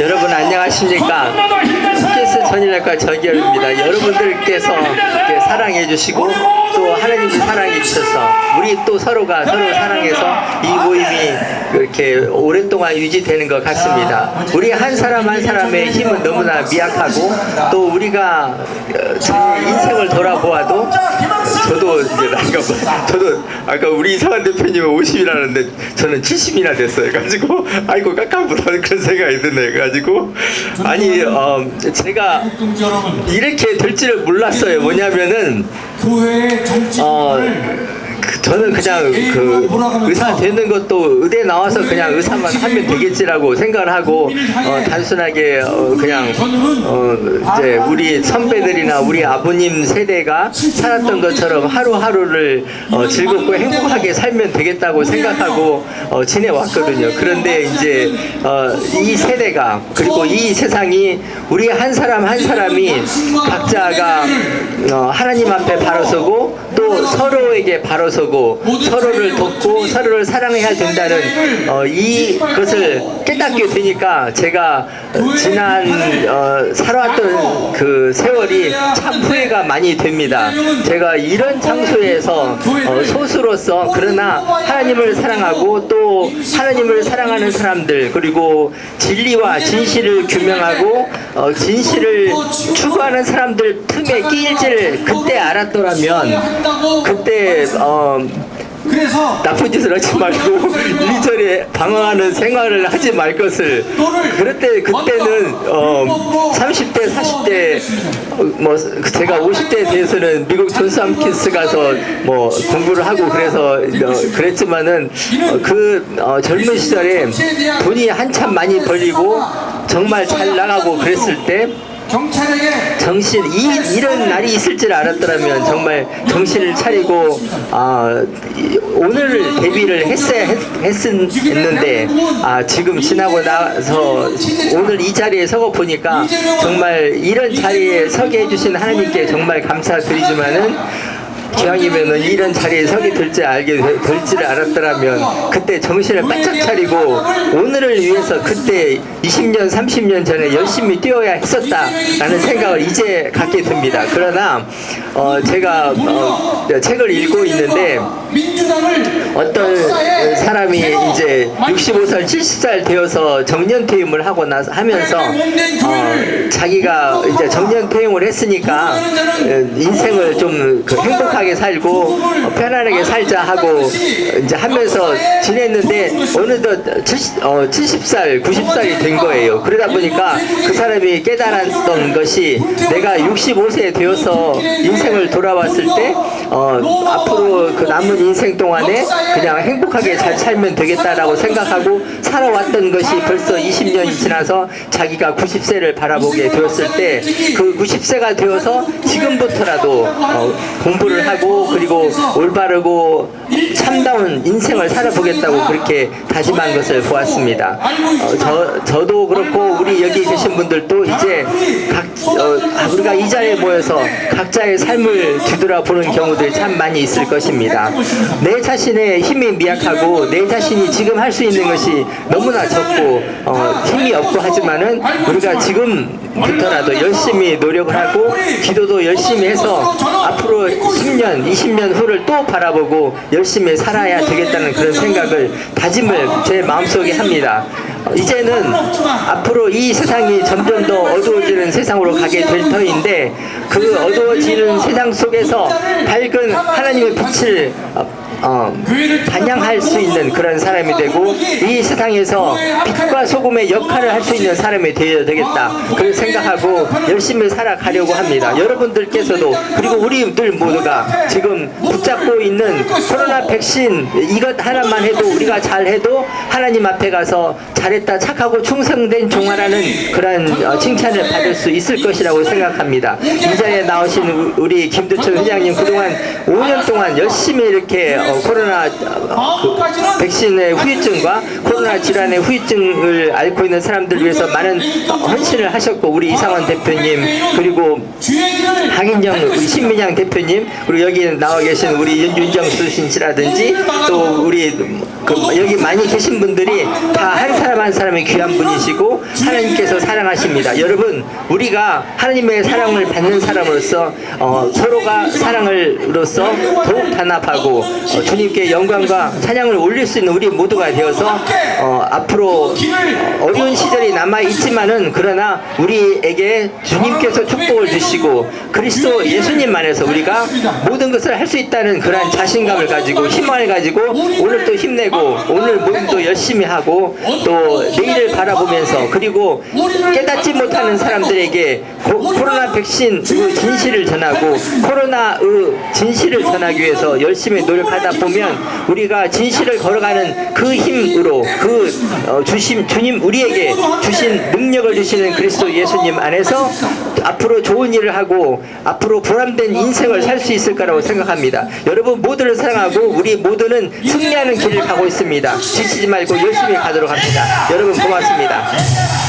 여러분 안녕하십니까? 께스 전일학과 저기열입니다. 여러분들께서 사랑해 주시고 또 하나님이 사랑해 주셔서 우리 또 서로가 서로 사랑해서 이 모임이 이렇게 오랫동안 유지되는 것 같습니다. 우리 한 사람 한 사람의 힘은 너무나 미약하고 또 우리가 어, 제 인생을 돌아보아도 저도 이제 나이가 뭐- 저도 아까 우리 이상한 대표님은 50이라는데 저는 70이나 됐어요. 가지고 아이고 깎아보다 그런 생각이 드네. 가지고 아니 어, 제가 이렇게 될 줄을 몰랐어요. 뭐냐면은 교회의 정치 어, 를그 저는 그냥 그 의사 되는 것도 의대 나와서 그냥 의사만 하면 되겠지라고 생각을 하고 어, 단순하게 어, 그냥 어, 이제 우리 선배들이나 우리 아버님 세대가 살았던 것처럼 하루하루를 어, 즐겁고 행복하게 살면 되겠다고 생각하고 어, 지내왔거든요. 그런데 이제 어, 이 세대가 그리고 이 세상이 우리 한 사람 한 사람이 각자가 어, 하나님 앞에 바로 서고 또 서로에게 바로 서고 서로를 돕고 서로를 사랑해야 된다는 어, 이 것을 깨닫게 되니까 제가 어, 지난 어, 살아왔던 그 세월이 참 후회가 많이 됩니다. 제가 이런 장소에서 어, 소수로서 그러나 하나님을 사랑하고 또 하나님을 사랑하는 사람들 그리고 진리와 진실을 규명하고 어, 진실을 추구하는 사람들 틈에 끼일지를 그때 알았더라면 그때 어, 그래서 나쁜 짓을 하지 말고 이리저리 방황하는 생활을 하지 말 것을. 그럴 때 그때는 어 30대 40대 어, 뭐 제가 50대에 대해서는 미국 존스 함킨스 가서 뭐 공부를 하고 그래서 어, 그랬지만은 어, 그 어, 젊은 시절에 돈이 한참 많이 벌리고 정말 잘 나가고 그랬을 때 경찰에게 정신 이 이런 날이 있을 줄 알았더라면 정말 정신을 차리고 아 이- 오늘 데뷔를 했어야 했, 했는데 아 지금 지나고 나서 오늘 이 자리에 서고 보니까 정말 이런 자리에 서게 해주신 하나님께 정말 감사드리지만은 기왕이면은 이런 자리에 서게 될줄 알게 되- 될 줄을 알았더라면 그때 정신을 바짝 차리고 오늘을 위해서 그때 20년 30년 전에 열심히 뛰어야 했었다라는 생각을 이제 갖게 됩니다. 그러나 어 제가 어 책을 읽고 있는데 어떤 사람이 이제 65살, 70살 되어서 정년 퇴임을 하고 나서 하면서 어, 자기가 이제 정년 퇴임을 했으니까 어, 인생을 좀 그 행복하게 살고 어, 편안하게 살자 하고 이제 하면서 지냈는데 어느덧 70, 어, 70살, 90살이 된 거예요. 그러다 보니까 그 사람이 깨달았던 것이 내가 65세 되어서 인생을 돌아봤을 때 어, 앞으로 그 남은 인생 동안에 그냥 행복하게 잘 살면 되겠다라고 생각하고 살아왔던 것이 벌써 20년이 지나서 자기가 90세를 바라보게 되었을 때 그 90세가 되어서 지금부터라도 어, 공부를 하고 그리고 올바르고 참다운 인생을 살아보겠다고 그렇게 다짐한 것을 보았습니다. 어, 저, 저도 그렇고 우리 여기 계신 분들도 이제 각 어, 우리가 이 자리에 모여서 각자의 삶을 뒤돌아보는 경우들이 참 많이 있을 것입니다. 내 자신의 힘이 미약하고 내 자신이 지금 할 수 있는 것이 너무나 적고 어, 힘이 없고 하지만은 우리가 지금부터라도 열심히 노력을 하고 기도도 열심히 해서 앞으로 10년, 20년 후를 또 바라보고 열심히 살아야 되겠다는 그런 생각을 다짐을 제 마음속에 합니다. 어, 이제는 앞으로 이 세상이 점점 더 어두워지는 세상으로 가게 될 터인데 그 어두워지는 세상 속에서 밝은 하나님의 빛을 어, 어, 반영할 수 있는 그런 사람이 되고 이 세상에서 빛과 소금의 역할을 할 수 있는 사람이 되어야 되겠다. 그런 생각하고 열심히 살아가려고 합니다. 여러분들께서도 그리고 우리들 모두가 지금 붙잡고 있는 코로나 백신 이것 하나만 해도 우리가 잘해도 하나님 앞에 가서 잘했다 착하고 충성된 종아라는 그런 어, 칭찬을 받을 수 있을 것이라고 생각합니다. 이 자리에 나오신 우- 우리 김두철 회장님 그동안 5년 동안 열심히 이렇게 어, 코로나 어, 그 백신의 후유증과 코로나 질환의 후유증을 앓고 있는 사람들 위해서 많은 헌신을 하셨고 우리 이상원 대표님 그리고 박인정 우리 신민양 대표님 그리고 여기 나와 계신 우리 윤- 윤정수 씨라든지 또 우리 그 여기 많이 계신 분들이 다 한 사람 한 사람이 귀한 분이시고 하나님께서 사랑하십니다. 여러분 우리가 하나님의 사랑을 받는 사람으로서 어, 서로가 사랑을로서 더욱 단합하고 어, 주님께 영광과 찬양을 올릴 수 있는 우리 모두가 되어서 어, 앞으로 어, 어려운 시절이 남아 있지만은 그러나 우리에게 주님께서 축복을 주시고 그리스도 예수님 안에서 우리가 모든 것을 할 수 있다는 그러한 자신감을 가지고 희망을 가지고 오늘 또 힘내고 오늘 모임도 열심히 하고 또 내일을 바라보면서 그리고 깨닫지 못하는 사람들에게 고- 코로나 백신 그 진실을 전하고 코로나의 진실을 전하기 위해서 열심히 노력하다 보면 우리가 진실을 걸어가는 그 힘으로 그 어, 주심 주님 우리에게 주신 능력을 주시는 그리스도 예수님 안에서 앞으로 좋은 일을 하고 앞으로 보람된 인생을 살 수 있을 거라고 생각합니다. 여러분 모두를 사랑하고 우리 모두는 승리하는 길을 가고 있습니다. 지치지 말고 열심히 가도록 합니다. 여러분 고맙습니다.